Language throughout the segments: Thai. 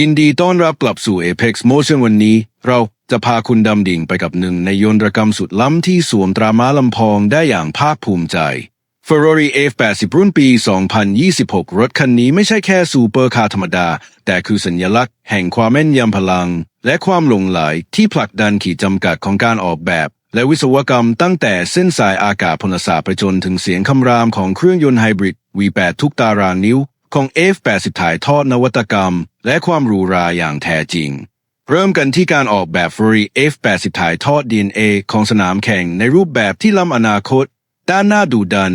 ยินดีต้อนรับกลับสู่ Apex Motion วันนี้ เราจะพาคุณดำดิ่งไปกับหนึ่งในยนตรกรรมสุดล้ำที่สวมตราม้าลำพองได้อย่างภาคภูมิใจ Ferrari F80 รุ่นปี 2026 รถคันนี้ไม่ใช่แค่ซูเปอร์คาร์ธรรมดา แต่คือสัญลักษณ์แห่งความแม่นยำพลัง และความหลงไหลที่ผลักดันขีดจำกัดของการออกแบบ และวิศวกรรมตั้งแต่เส้นสายอากาศพลศาสตร์ไปจนถึงเสียงคำรามของเครื่องยนต์ไฮบริด V8 ทุกตารางนิ้ว ของ F80 ถ่ายทอดนวัตกรรม และความหรูหราอย่างแท้จริง เริ่มกันที่การออกแบบ Ferrari F80 ถ่ายทอด DNA ของสนามแข่งในรูปแบบที่ล้ำอนาคต ด้านหน้าดูดัน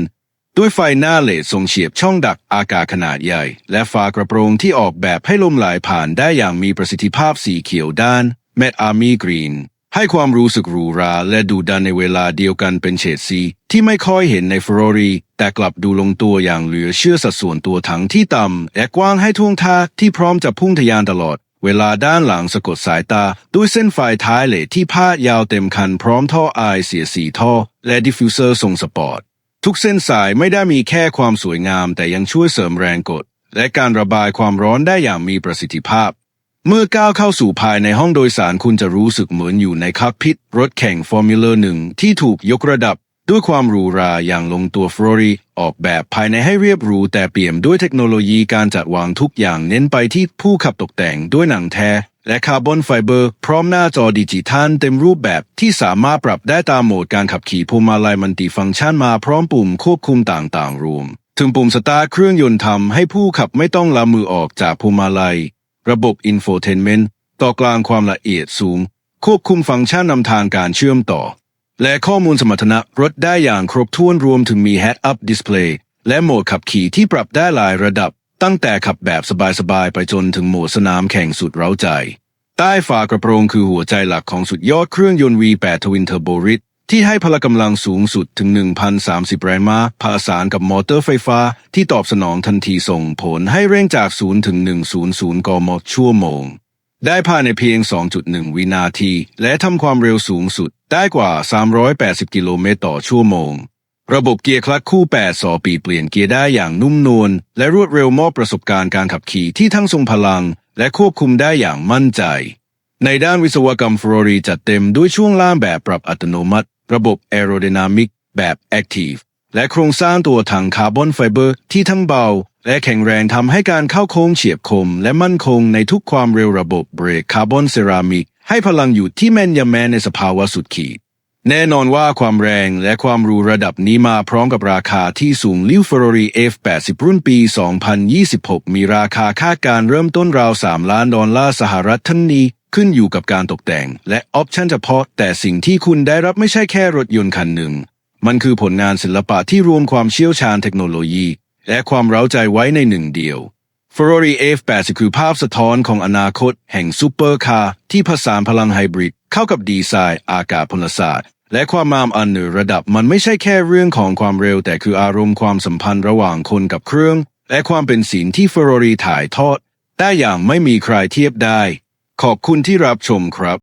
ด้วยไฟหน้าเลดทรงเฉียบช่องดักอากาศขนาดใหญ่ และฝากระโปรงที่ออกแบบให้ลมไหลผ่านได้อย่างมีประสิทธิภาพสีเขียวด้าน Met Army Green ให้ความรู้สึกหรูหราและดูดันในเวลาเดียวกันเป็นเฉดสีที่ไม่ค่อยเห็นใน Ferrari แต่กลับดูลงตัวอย่างเหลือเชื่อสัดส่วนตัวถังที่ต่ำและกว้างให้ท่วงท่าที่พร้อมจะพุ่งทะยานตลอด เวลาด้านหลังสะกดสายตา ด้วยเส้นไฟท้ายเลทที่พาดยาวเต็มคันพร้อมท่อไอเสียสีท่อ และดิฟฟิวเซอร์ทรงสปอร์ต ทุกเส้นสายไม่ได้มีแค่ความสวยงาม แต่ยังช่วยเสริมแรงกด และการระบายความร้อนได้อย่างมีประสิทธิภาพ เมื่อก้าวเข้าสู่ภายในห้องโดยสารคุณจะรู้สึกเหมือนอยู่ในคักพิทรถแข่งฟอร์มูล่าหนึ่งที่ถูกยกระดับด้วยความหรูหราอย่างลงตัวฟรอรีออกแบบภายในให้เรียบหรูแต่เปี่ยมด้วยเทคโนโลยีการจัดวางทุกอย่างเน้นไปที่ผู้ขับตกแต่งด้วยหนังแท้ และคาร์บอนไฟเบอร์ พร้อมหน้าจอดิจิทัลเต็มรูปแบบที่สามารถปรับได้ตามโหมดการขับขี่พวงมาลัยมันติฟังก์ชันมาพร้อมปุ่มควบคุมต่างๆรวม ถึงปุ่มสตาร์เครื่องยนต์ทำให้ผู้ขับไม่ต้องละมือออกจากพวงมาลัย ระบบอินโฟเทนเมนต์ต่อกลางความละเอียดสูง ควบคุมฟังก์ชันนำทางการเชื่อมต่อ และข้อมูลสมรรถนะรถได้อย่างครบถ้วนรวมถึงมี Head-Up Display และโหมดขับขี่ที่ปรับได้หลายระดับ ตั้งแต่ขับแบบสบายๆ ไปจนถึงโหมดสนามแข่งสุดเร้าใจ ใต้ฝากระโปรงคือหัวใจหลักของสุดยอดเครื่องยนต์ V8 Twin Turbo r i t ที่ให้พละกำลังสูงสุดถึง 1,030 แรงม้าผสานกับมอเตอร์ไฟฟ้าที่ตอบสนองทันทีส่งผลให้เร่งจาก 0 ถึง 100 กมชั่วโมง ได้ภายในเพียง 2.1 วินาที และทำความเร็วสูงสุดได้กว่า 380 กิโลเมตรต่อชั่วโมง ระบบเกียร์คลัตช์คู่ 8 สอปีเปลี่ยนเกียร์ได้อย่างนุ่มนวลและรวดเร็วมอบประสบการณ์การขับขี่ที่ทั้งทรงพลัง และควบคุมได้อย่างมั่นใจในด้านวิศวกรรมฟรอรีจัดเต็มด้วยช่วงล่างแบบปรับอัตโนมัติ ระบบแอโร d y นามิกแบบ Active และโครงสร้างตัวถังคาร์บอนไฟเบอร์ที่ทั้งเบา และแข็งแรงทำให้การเข้าโค้งเฉียบคม และมั่นคงในทุกความเร็วระบบเบรกคาร์บอนเซรามิกให้พลังอยู่ที่แม่นยำแม้ในสภาวะสุดขีด แน่นอนว่าความแรงและความรู้ระดับนี้มาพร้อมกับราคาที่สูงลิว Ferrari F80 รุ่นปี 2026 มีราคาค่าการเริ่มต้นราว 3 ล้านดอลลาร์สหรัฐทันนี้ ขึ้นอยู่กับการตกแต่ง และออปชันเฉพาะ แต่สิ่งที่คุณได้รับไม่ใช่แค่รถยนต์คันหนึ่ง มันคือผลงานศิลปะที่รวมความเชี่ยวชาญเทคโนโลยี และความเร้าใจไว้ในหนึ่งเดียว Ferrari F80 คือภาพสะท้อนของอนาคต แห่งซูเปอร์คาร์ที่ผสานพลังไฮบริดเข้ากับดีไซน์ อากาศพลศาสตร์ และความงามอันเหนือระดับมันไม่ใช่แค่เรื่องของความเร็ว แต่คืออารมณ์ความสัมพันธ์ระหว่างคนกับเครื่อง และความเป็นศิลป์ที่ Ferrari ถ่ายทอดได้อย่างไม่มีใครเทียบได้ ขอบคุณที่รับชมครับ